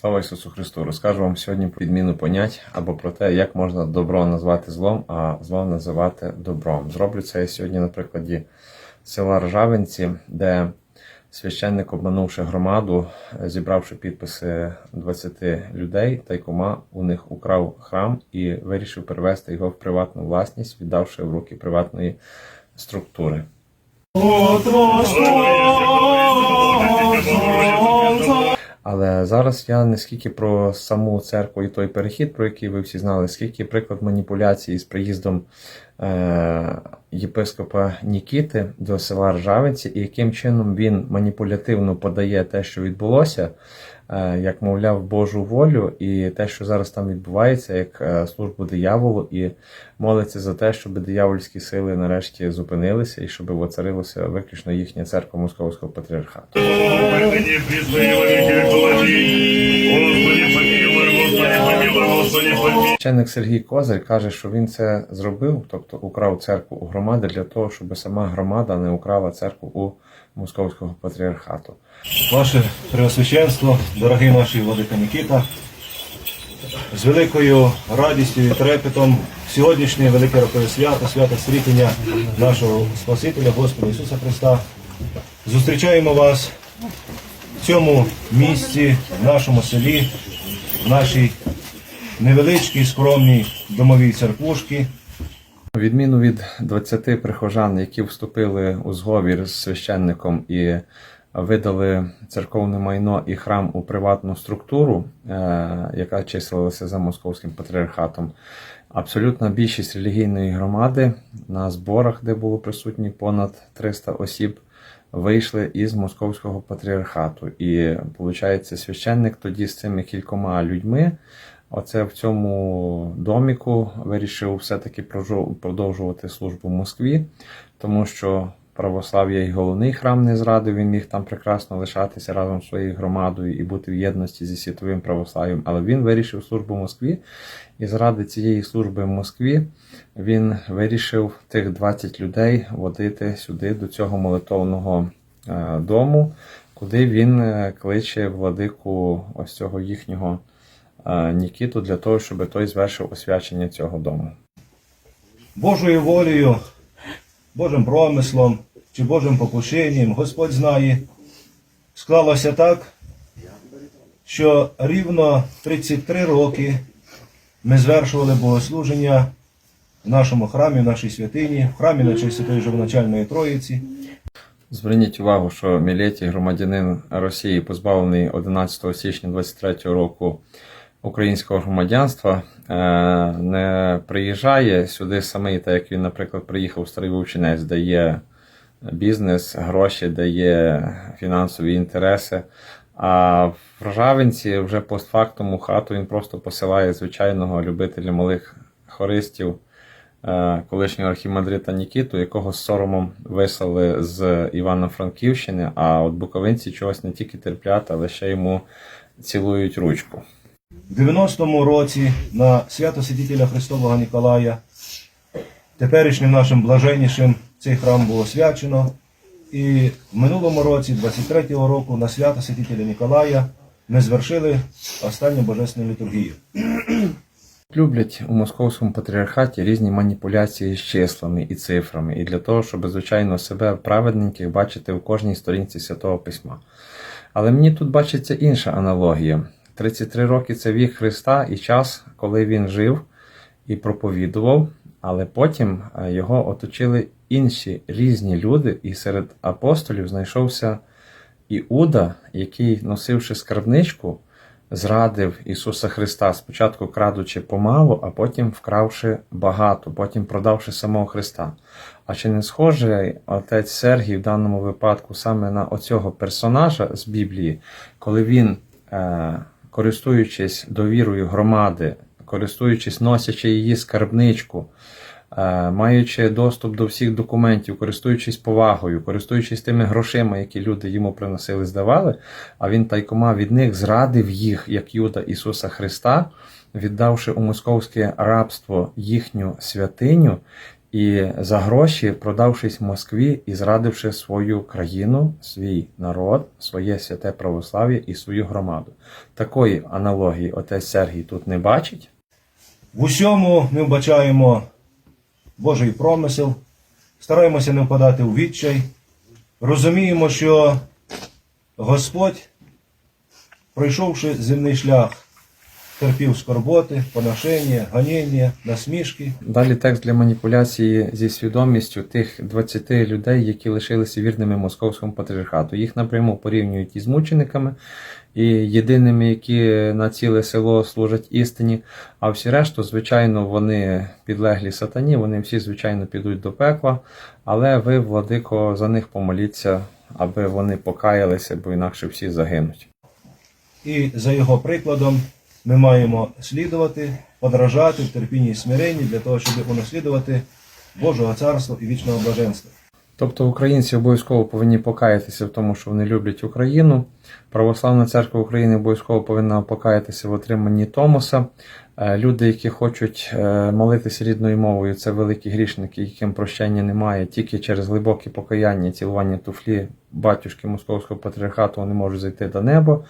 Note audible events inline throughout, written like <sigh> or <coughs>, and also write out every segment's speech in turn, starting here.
Слава Ісусу Христу! Розкажу вам сьогодні про відміну понять або про те, як можна добро назвати злом, а зло називати добром. Зроблю це я сьогодні на прикладі села Ржавинці, де священник, обманувши громаду, зібравши підписи 20 людей, тайкома у них украв храм і вирішив перевести його в приватну власність, віддавши в руки приватної структури. Але зараз я не скільки про саму церкву і той перехід, про який ви всі знали, скільки приклад маніпуляції з приїздом е, єпископа Нікіти до села Ржавиці, і яким чином він маніпулятивно подає те, що відбулося, як мовляв, Божу волю, і те, що зараз там відбувається, як е, службу дияволу, і молиться за те, щоб диявольські сили нарешті зупинилися і щоб воцарилося виключно їхня церква Московського патріархату. Священник Сергій Козир каже, що він це зробив, тобто украв церкву у громади для того, щоб сама громада не украла церкву у московського патріархату. Ваше Преосвященство, дорогий наш Владика Нікіта, з великою радістю і трепетом сьогоднішнє велике рокове свято, свято світення нашого Спасителя Господа Ісуса Христа. Зустрічаємо вас в цьому місці, в нашому селі, в нашій невеличкій скромній домовій церквушці. Відміну від 20 прихожан, які вступили у зговір з священником і видали церковне майно і храм у приватну структуру, е, яка числилася за московським патріархатом, абсолютна більшість релігійної громади на зборах, де було присутні понад 300 осіб, вийшли із московського патріархату. І, виходить, священник тоді з цими кількома людьми. Оце в цьому доміку вирішив все-таки продовжувати службу в Москві, тому що православ'я і головний храм не зрадив, він міг там прекрасно лишатися разом з своєю громадою і бути в єдності зі світовим православ'ям. Але він вирішив службу в Москві, і заради цієї служби в Москві він вирішив тих 20 людей водити сюди до цього молитовного е, дому, куди він е, кличе владику ось цього їхнього. Е, Нікіту для того, щоб той звершив освячення цього дому. Божою волею, Божим промислом чи Божим покушенням, Господь знає, склалося так, що рівно 33 роки ми звершували богослуження в нашому храмі, в нашій святині, в храмі на честь Святої Живоначальної Троїці. Зверніть увагу, що Мілєтій, громадянин Росії, позбавлений 11 січня 23 року українського громадянства, е, не приїжджає сюди самий, так як він, наприклад, приїхав Старий Вовчинець, де є бізнес, гроші, де є фінансові інтереси. А в Ржавинці вже постфактум у хату він просто посилає звичайного любителя малих хористів, е, колишнього архімандрита Нікіту, якого з соромом вислали з Івано-Франківщини, а от буковинці чогось не тільки терплять, але ще йому цілують ручку. В 90-му році на свято Святителя Христового Ніколая, теперішнім нашим блаженнішим, цей храм було свячено. І в минулому році, 23-го року, на свято Святителя Ніколая ми звершили останню божественну літургію. Люблять у московському патріархаті різні маніпуляції з числами і цифрами, і для того, щоб, звичайно, себе праведненьких бачити в кожній сторінці Святого Письма. Але мені тут бачиться інша аналогія. 33 роки це вік Христа і час, коли він жив і проповідував, але потім е, його оточили інші різні люди, і серед апостолів знайшовся Іуда, який, носивши скарбничку, зрадив Ісуса Христа, спочатку крадучи помалу, а потім вкравши багато, потім продавши самого Христа. А чи не схожий отець Сергій в даному випадку саме на оцього персонажа з Біблії, коли він, е, користуючись довірою громади, користуючись носячи її скарбничку, е, маючи доступ до всіх документів, користуючись повагою, користуючись тими грошима, які люди йому приносили, здавали, а він тайкома від них зрадив їх, як Юда Ісуса Христа, віддавши у московське рабство їхню святиню. І за гроші, продавшись Москві і зрадивши свою країну, свій народ, своє святе православ'я і свою громаду. Такої аналогії отець Сергій тут не бачить. В усьому ми вбачаємо Божий промисел, стараємося не впадати у відчай, розуміємо, що Господь, пройшовши земний шлях, терпів скорботи, поношення, ганіння, насмішки. Далі текст для маніпуляції зі свідомістю тих 20 людей, які лишилися вірними московському патріархату. Їх напряму порівнюють із мучениками і єдиними, які на ціле село служать істині. А всі решту, звичайно, вони підлеглі сатані, вони всі, звичайно, підуть до пекла. Але ви, владико, за них помоліться, аби вони покаялися, бо інакше всі загинуть. І за його прикладом ми маємо слідувати, подражати в терпінні і смиренні для того, щоб унаслідувати Божого царства і вічного блаженства. Тобто українці обов'язково повинні покаятися в тому, що вони люблять Україну. Православна церква України обов'язково повинна покаятися в отриманні Томоса. Е, Люди, які хочуть е, молитися рідною мовою, це великі грішники, яким прощення немає. Тільки через глибоке покаяння, цілування туфлі батюшки Московського патріархату вони можуть зайти до неба.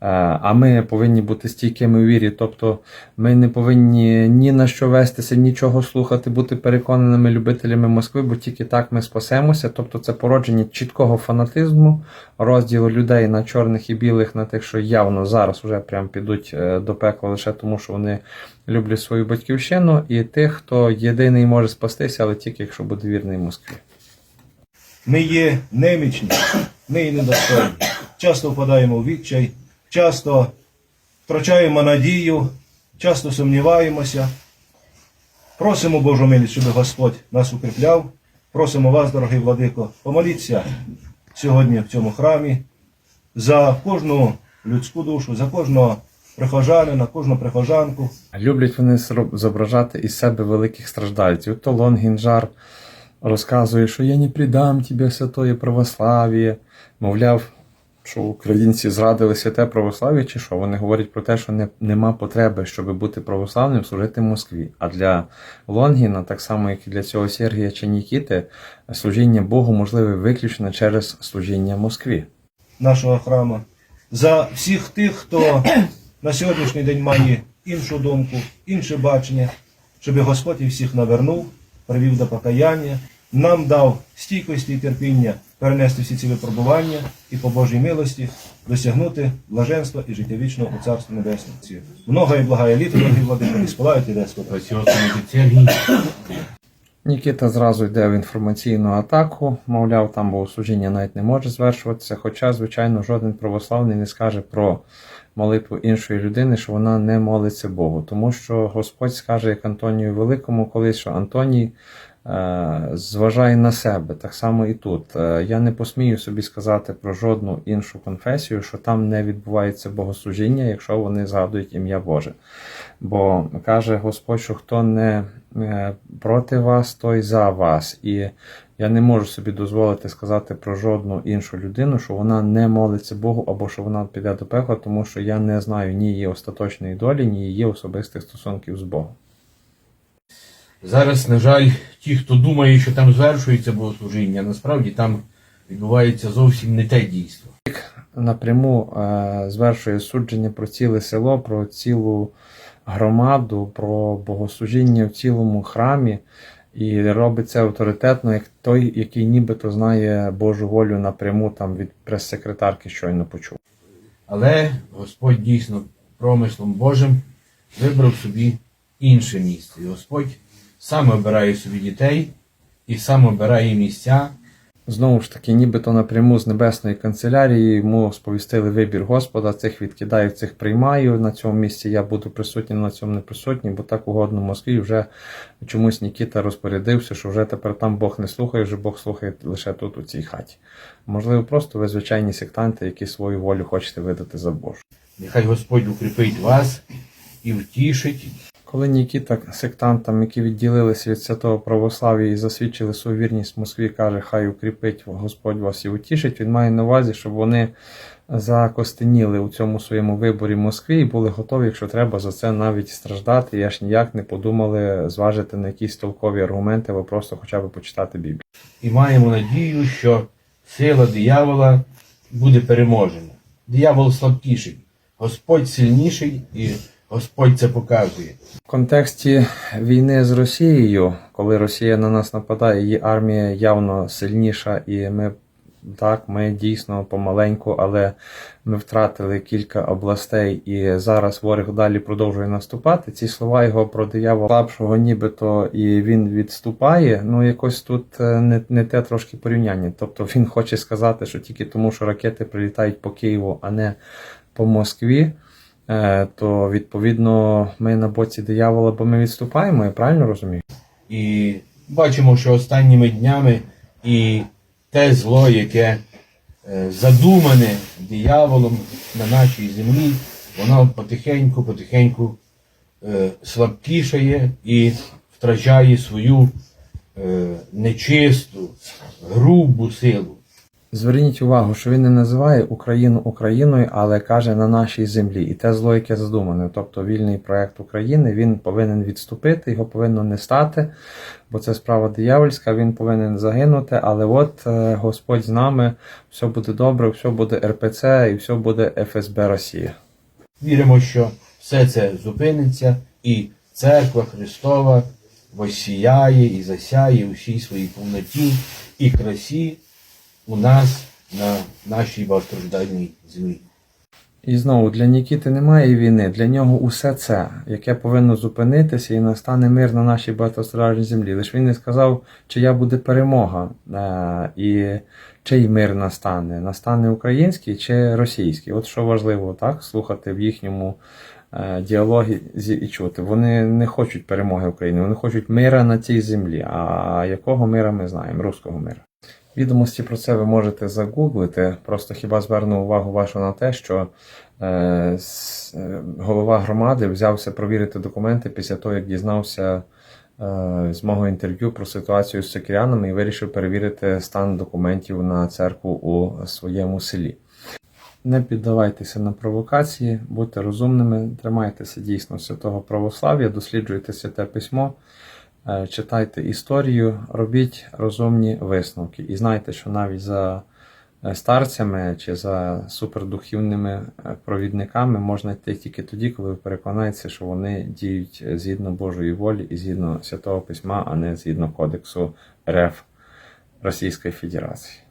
Е, А ми повинні бути стійкими у вірі. Тобто ми не повинні ні на що вестися, нічого слухати, бути переконаними любителями Москви, бо тільки так ми спасемося. Тобто це породження чіткого фанатизму, розділу людей на чорних і білих, на тих, що явно зараз вже прям підуть е, до пекла лише тому, що вони люблять свою батьківщину, і тих, хто єдиний може спастися, але тільки якщо буде вірний Москві. Ми є немічні, ми є недостойні. Часто впадаємо в відчай, часто втрачаємо надію, часто сумніваємося. Просимо Божу милість, щоб Господь нас укріпляв. Просимо вас, дорогий владико, помоліться сьогодні в цьому храмі за кожну людську душу, за кожного прихожанина, кожну прихожанку, Люблять вони зображати із себе великих страждальців. То Лонгінжар розказує, що я не предам тебе святое православ'я. Мовляв, що українці зрадили святе православ'я, чи що? Вони говорять про те, що не, нема потреби, щоб бути православним, служити Москві. А для Лонгіна, так само як і для цього Сергія чи Нікіти, служіння Богу можливе виключно через служіння Москві. нашого храму, за всіх тих, хто <coughs> на сьогоднішній день має іншу думку, інше бачення, щоб Господь і всіх навернув, привів до покаяння, нам дав стійкості і терпіння перенести всі ці випробування і по Божій милості досягнути блаженства і життя вічного у Царстві Небесному. Много і благає літо, дорогі владико, і спалають і. Нікіта зразу йде в інформаційну атаку, мовляв, там богослужіння навіть не може звершуватися. Хоча, звичайно, жоден православний не скаже про молитву іншої людини, що вона не молиться Богу. Тому що Господь скаже, як Антонію Великому, колись, що Антоній е, зважає на себе. Так само і тут. Е, я не посмію собі сказати про жодну іншу конфесію, що там не відбувається богослужіння, якщо вони згадують ім'я Боже. Бо каже Господь, що хто не е, проти вас, той за вас. І я не можу собі дозволити сказати про жодну іншу людину, що вона не молиться Богу або що вона піде до пекла, тому що я не знаю ні її остаточної долі, ні її особистих стосунків з Богом. Зараз, на жаль, ті, хто думає, що там звершується богослужіння, насправді там відбувається зовсім не те дійство. Напряму е, звершує судження про ціле село, про цілу громаду, про богослужіння в цілому храмі. І робить це авторитетно, як той, який нібито знає Божу волю напряму там від прес-секретарки щойно почув. Але Господь дійсно промислом Божим вибрав собі інше місце. І Господь сам обирає собі дітей і сам обирає місця. Знову ж таки, нібито напряму з небесної канцелярії йому сповістили вибір Господа, цих відкидаю, цих приймаю. На цьому місці я буду присутній, на цьому не присутній, бо так угодно в Москві вже чомусь Нікіта розпорядився, що вже тепер там Бог не слухає, вже Бог слухає лише тут, у цій хаті. Можливо, просто ви звичайні сектанти, які свою волю хочете видати за Божу. Нехай Господь укріпить вас і втішить. Коли Нікіта сектантам, які відділилися від святого православ'я і засвідчили свою вірність Москві, каже, хай укріпить Господь вас і утішить, він має на увазі, щоб вони закостеніли у цьому своєму виборі Москві і були готові, якщо треба, за це навіть страждати, і аж ніяк не подумали зважити на якісь толкові аргументи, або просто хоча б почитати Біблію. І маємо надію, що сила диявола буде переможена. Диявол слабкіший, Господь сильніший і Господь це показує. В контексті війни з Росією, коли Росія на нас нападає, її армія явно сильніша, і ми так, ми дійсно помаленьку, але ми втратили кілька областей, і зараз ворог далі продовжує наступати. Ці слова його про диявола слабшого, нібито і він відступає. Ну якось тут е, не, не те трошки порівняння. Тобто він хоче сказати, що тільки тому, що ракети прилітають по Києву, а не по Москві. Е, то відповідно ми на боці диявола, бо ми відступаємо, я правильно розумію? І бачимо, що останніми днями і те зло, яке е, задумане дияволом на нашій землі, воно потихеньку, потихеньку е, слабкішає і втрачає свою нечисту, грубу силу. Зверніть увагу, що він не називає Україну Україною, але каже на нашій землі. І те зло, яке задумане, тобто вільний проект України, він повинен відступити, його повинно не стати, бо це справа диявольська, він повинен загинути. Але от е, Господь з нами, все буде добре, все буде РПЦ і все буде ФСБ Росія. Віримо, що все це зупиниться, і церква Христова восіяє і засяє у всій своїй повноті і красі у нас на нашій багатостраждальній землі. І знову для Нікіти немає війни, для нього усе це, яке повинно зупинитися і настане мир на нашій багатостраждальній землі. Лише він не сказав, чия буде перемога е, і чий мир настане. Настане український чи російський. От що важливо, так, слухати в їхньому е, діалогі і чути. Вони не хочуть перемоги України, вони хочуть мира на цій землі. А якого мира ми знаємо? Руського мира. Відомості про це ви можете загуглити. Просто хіба зверну увагу вашу на те, що е, е, голова громади взявся провірити документи після того, як дізнався е, з мого інтерв'ю про ситуацію з сокірянами і вирішив перевірити стан документів на церкву у своєму селі. Не піддавайтеся на провокації, будьте розумними, тримайтеся дійсно святого православ'я, досліджуйте святе письмо, читайте історію, робіть розумні висновки. І знайте, що навіть за е, старцями чи за супердухівними е, провідниками можна йти тільки тоді, коли ви переконаєтеся, що вони діють згідно Божої волі і згідно святого письма, а не згідно Кодексу РФ Російської Федерації.